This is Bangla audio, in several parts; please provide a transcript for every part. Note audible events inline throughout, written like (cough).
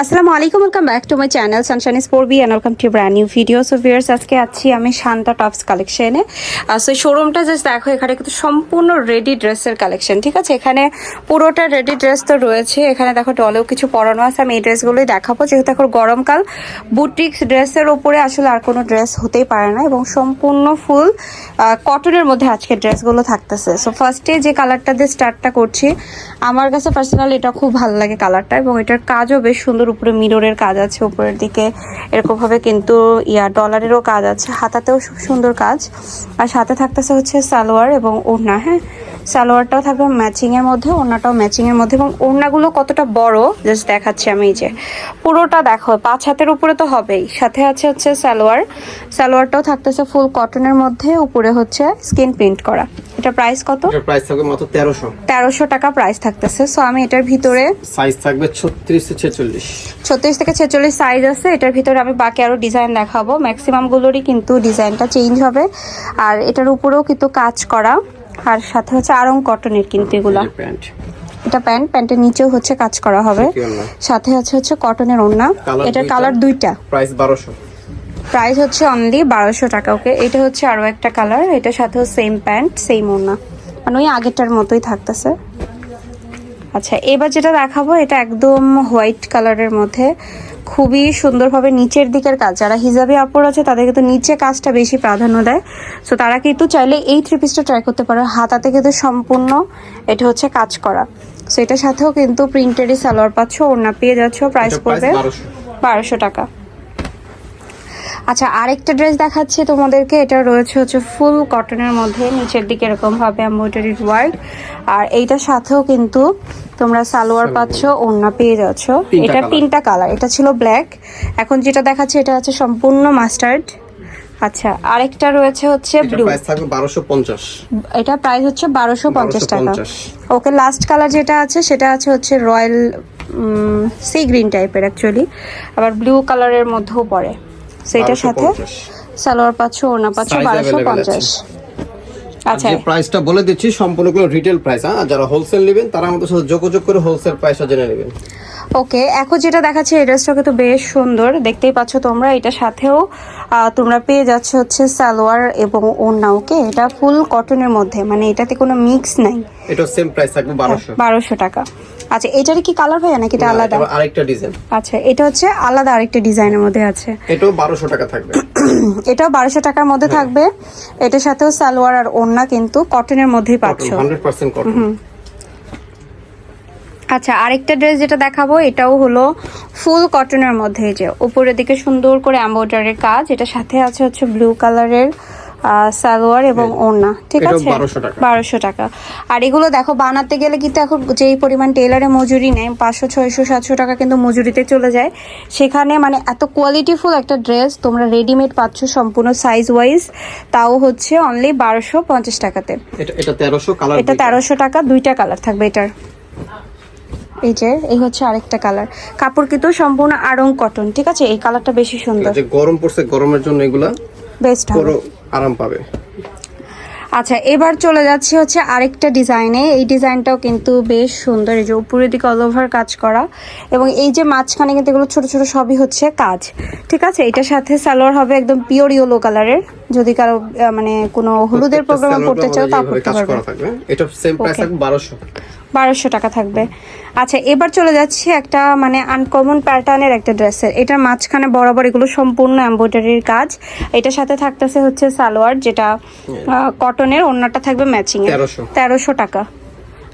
আসসালামু আলাইকুম welcome back to my channel sunshine স্পোর্বি and welcome to brand new video so viewers আজকে আছি আমি শান্তা টপস কালেকশনে সো শোরুমটা জাস্ট দেখো, এখানে কিন্তু সম্পূর্ণ রেডি ড্রেসের কালেকশন ঠিক আছে? এখানে পুরোটা রেডি ড্রেস তো রয়েছে। এখানে দেখো টলেও কিছু পরানো আছে, আমি এই ড্রেসগুলোই দেখাবো। যেহেতু এখন গরমকাল বুটিক্স ড্রেসের ওপরে আসলে আর কোনো ড্রেস হতেই পারে না এবং সম্পূর্ণ ফুল কটনের মধ্যে আজকে ড্রেসগুলো থাকতেছে। সো ফার্স্টে যে কালারটা দিয়ে স্টার্টটা করছি, আমার কাছে পার্সোনালি এটা খুব ভালো লাগে কালারটা এবং এটার কাজও বেশ সুন্দর উপরে মিররের কাজ আছে, উপরের দিকে এরকমভাবে কিন্তু, ইয়া ডলারেরও কাজ আছে। হাতাতেও সুন্দর কাজ। আর সাথে থাকতেছে হচ্ছে সালোয়ার এবং ওড়না হ্যাঁ? সালোয়ারটাও থাকবে ম্যাচিং এর মধ্যে ওড়নাটাও ম্যাচিং এর মধ্যে এবং ওড়নাগুলো কতটা বড় জাস্ট দেখাচ্ছি আমি এই যে। পুরোটা দেখো পাঁচ হাতের উপরে তো হবেই। সাথে আছে হচ্ছে সালোয়ার। সালোয়ারটাও থাকতেছে ফুল কটনের মধ্যে উপরে হচ্ছে স্কিন প্রিন্ট করা। এটা প্রাইস কত? প্রাইস থাকবে মাত্র তেরোশো। তেরোশো টাকা প্রাইস থাকতেছে। সো আমি এটার ভিতরে সাইজ থাকবে ছত্রিশ থেকে ছেচল্লিশ। ছত্রিশ থেকে ছেচল্লিশ সাইজ আছে। এটার ভিতরে আমি বাকি আরও ডিজাইন দেখাবো। ম্যাক্সিমাম গুলোরই কিন্তু ডিজাইনটা চেঞ্জ হবে। আর এটার উপরেও কিন্তু কাজ করা। আর সাথে হচ্ছে আরং কটনের কিন্তু এগুলা। এটা প্যান্ট প্যান্টের নিচেও হচ্ছে কাজ করা হবে। সাথে আছে হচ্ছে কটনের ওড়না। এটার কালার দুইটা। প্রাইস বারোশো। প্রাইস হচ্ছে অনলি বারোশো টাকা ওকে এটা হচ্ছে আরও একটা কালার এটার সাথেও সেম প্যান্ট সেম ওড়না। মানে ওই আগেরটার মতোই থাকতেছে। আচ্ছা এবার যেটা দেখাবো এটা একদম হোয়াইট কালারের মধ্যে। খুবই সুন্দরভাবে নিচের দিকের কাজ। যারা হিজাবি আপর আছে তাদের কিন্তু নিচে কাজটা বেশি প্রাধান্য দেয়। সো তারা কিন্তু চাইলে এই থ্রি পিসটা ট্রাই করতে পারে। হাতাতে কিন্তু সম্পূর্ণ এটা হচ্ছে কাজ করা। সো এটার সাথেও কিন্তু প্রিন্টেডই সালোয়ার পাচ্ছ ওড়না পেয়ে যাচ্ছ প্রাইস পড়বে বারোশো। বারোশো টাকা। আচ্ছা আরেকটা ড্রেস দেখাচ্ছি তোমাদেরকে। এটা রয়েছে হচ্ছে ফুল কটনের মধ্যে। নিচের দিকে এরকম ভাবে এমব্রয়ডারি ওয়ার্ক আর এইটার সাথেও কিন্তু তোমরা সালোয়ার পাচ্ছ ওড়না পেয়ে যাচ্ছ। এটা তিনটা কালার এটা ছিল ব্ল্যাক এখন যেটা দেখাচ্ছে এটা হচ্ছে সম্পূর্ণ মাস্টার্ড আচ্ছা আরেকটা রয়েছে হচ্ছে ব্লু বারোশো পঞ্চাশ। এটা প্রাইস হচ্ছে বারোশো পঞ্চাশ টাকা। ওকে লাস্ট কালার যেটা আছে সেটা আছে হচ্ছে রয়্যাল সি গ্রিন টাইপের অ্যাকচুয়ালি আবার ব্লু কালারের মধ্যেও পড়ে। সো এটার সাথে সালোয়ার পাচ্ছ ওড়না পাচ্ছ বারোশো পঞ্চাশ। আচ্ছা। যে প্রাইসটা বলে দিচ্ছি সম্পূর্ণগুলো রিটেল প্রাইস হ্যাঁ? যারা হোলসেল নেবেন তারা আমাদের সাথে যোগাযোগ করে হোলসেল প্রাইসটা জেনে নেবেন। ওকে এখন যেটা দেখাচ্ছে এই ড্রেসটা কিন্তু বেশ সুন্দর। দেখতেই পাচ্ছ তোমরা এটার সাথেও তোমরা পেয়ে যাচ্ছ হচ্ছে সালোয়ার এবং ওড়না ওকে? এটা ফুল কটনের মধ্যে মানে এটাতে কোনো মিক্স নাই। এটা সেম প্রাইস থাকবে বারোশো। বারোশো টাকা। আচ্ছা এটার কি কালার ভাইয়া নাকি এটা আলাদা? আরেকটা ডিজাইন আচ্ছা এটা হচ্ছে আলাদা আরেকটা ডিজাইনের মধ্যে আছে। এটাও বারোশো টাকা থাকবে। (clears throat) এটাও বারোশো টাকার মধ্যে থাকবে। এটার সাথেও সালোয়ার আর ওড়না কিন্তু কটনের মধ্যেই পাচ্ছ। হান্ড্রেড পার্সেন্ট কটন আচ্ছা আরেকটা ড্রেস যেটা দেখাবো এটাও হলো ফুল কটনের মধ্যে যে উপরের দিকে সুন্দর করে এমব্রয়ডারির কাজ। এটা সাথে আছে হচ্ছে ব্লু কালারের সালোয়ার এবং ওড়না ঠিক আছে? বারোশো টাকা। আর এগুলো দেখো বানাতে গেলে কিন্তু এখন যেই পরিমাণ টেলারে মজুরি নেয় পাঁচশো ছয়শো সাতশো টাকা কিন্তু মজুরিতে চলে যায়। সেখানে মানে এত কোয়ালিটিফুল একটা ড্রেস তোমরা রেডিমেড পাচ্ছ সম্পূর্ণ সাইজ ওয়াইজ তাও হচ্ছে অনলি বারোশো পঞ্চাশ টাকাতে। এটা এটা তেরোশো টাকা দুইটা কালার থাকবে এটার। এই যে এই হচ্ছে আরেকটা কালার কাপড় কিন্তু সম্পূর্ণ আড়ং কটন ঠিক আছে? এই কালারটা বেশি সুন্দর। গরম পড়ছে গরমের জন্য এগুলা বেস্ট হবে। আরাম পাবে। আচ্ছা এবার চলে যাচ্ছি হচ্ছে আরেকটা ডিজাইনে। এই ডিজাইনটাও কিন্তু বেশ সুন্দর। এই যে উপরের দিকে অল ওভার কাজ করা। এবং এই যে মাঝখানে কিন্তু এগুলো ছোট ছোট সবই হচ্ছে কাজ। ঠিক আছে? এটার সাথে সালোয়ার হবে একদম পিওর ইয়েলো কালারের যদি কারও মানে কোনো হলুদের প্রোগ্রাম করতে চাও তা করতে পারবে। এটা সেম প্রাইস 1200 বারোশো টাকা থাকবে। আচ্ছা এবার চলে যাচ্ছি একটা মানে আনকমন প্যাটার্নের একটা ড্রেসের। এটার মাঝখানে বরাবর এগুলো সম্পূর্ণ এমব্রয়ডারির কাজ। এটার সাথে থাকতেছে হচ্ছে সালোয়ার যেটা কটনের অন্যটা থাকবে ম্যাচিং তেরোশো। তেরোশো টাকা।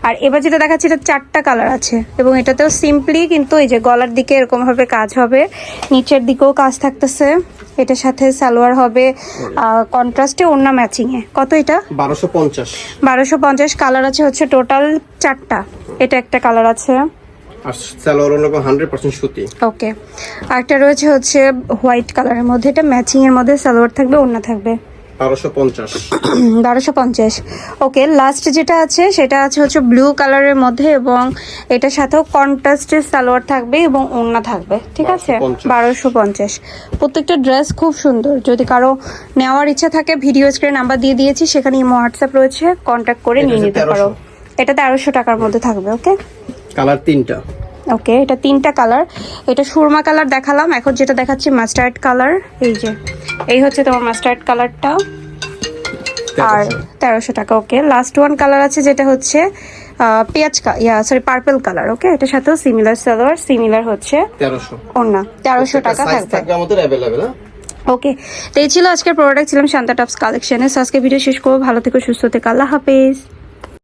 আর এবার যেটা দেখাচ্ছি এটা চারটা কালার আছে। এবং এটাতেও সিম্পলি কিন্তু এই যে গলার দিকে এরকম ভাবে কাজ হবে। নিচের দিকেও কাজ থাকতেছে। এটার সাথে সালোয়ার হবে কন্ট্রাস্টে ওড়না ম্যাচিং এ। কত এটা? বারোশো পঞ্চাশ। বারোশো পঞ্চাশ কালার আছে হচ্ছে টোটাল চারটা। এটা একটা কালার আছে। আর সালোয়ার অন্য হান্ড্রেড পার্সেন্ট সুতি। ওকে আরেকটা রয়েছে হচ্ছে হোয়াইট কালারের মধ্যে। এটা ম্যাচিং এর মধ্যে সালোয়ার থাকবে ওড়না থাকবে। (clears throat) বারোশো পঞ্চাশ। ওকে লাস্ট যেটা আছে সেটা আছে হচ্ছে ব্লু কালারের মধ্যে এবং এটার সাথেও কন্ট্রাস্টের সালোয়ার থাকবে এবং ওড়না থাকবে ঠিক আছে? বারোশো পঞ্চাশ। প্রত্যেকটা ড্রেস খুব সুন্দর। যদি কারও নেওয়ার ইচ্ছা থাকে ভিডিও স্ক্রিন নাম্বার দিয়ে দিয়েছি সেখানে ইমো হোয়াটসঅ্যাপ রয়েছে কন্ট্যাক্ট করে নিয়ে নিতে পারো। এটা তেরোশো টাকার মধ্যে থাকবে ওকে? কালার তিনটা। ওকে এটা তিনটা কালার। এটা সুরমা কালার দেখালাম। এখন যেটা দেখাচ্ছি মাস্টার্ড কালার। এই যে এই হচ্ছে তোমার মাস্টার্ড কালারটা। আর তেরোশো। টাকা ওকে। লাস্ট ওয়ান কালার আছে যেটা হচ্ছে পেঁয়াজ yeah sorry purple colour okay. এটার সাথেও সিমিলার সালোয়ার সিমিলার হচ্ছে তেরোশো। ওনা তেরোশো টাকা থাকবে থাকবে আমাদের অ্যাভেলেবেল হ্যাঁ? ওকে। তো এই ছিল আজকের প্রোডাক্ট ছিলাম শান্তা টপস কালেকশনে আজকে ভিডিও শেষ করব। ভালো থেকো সুস্থ থেকো। আল্লাহ হাফেজ।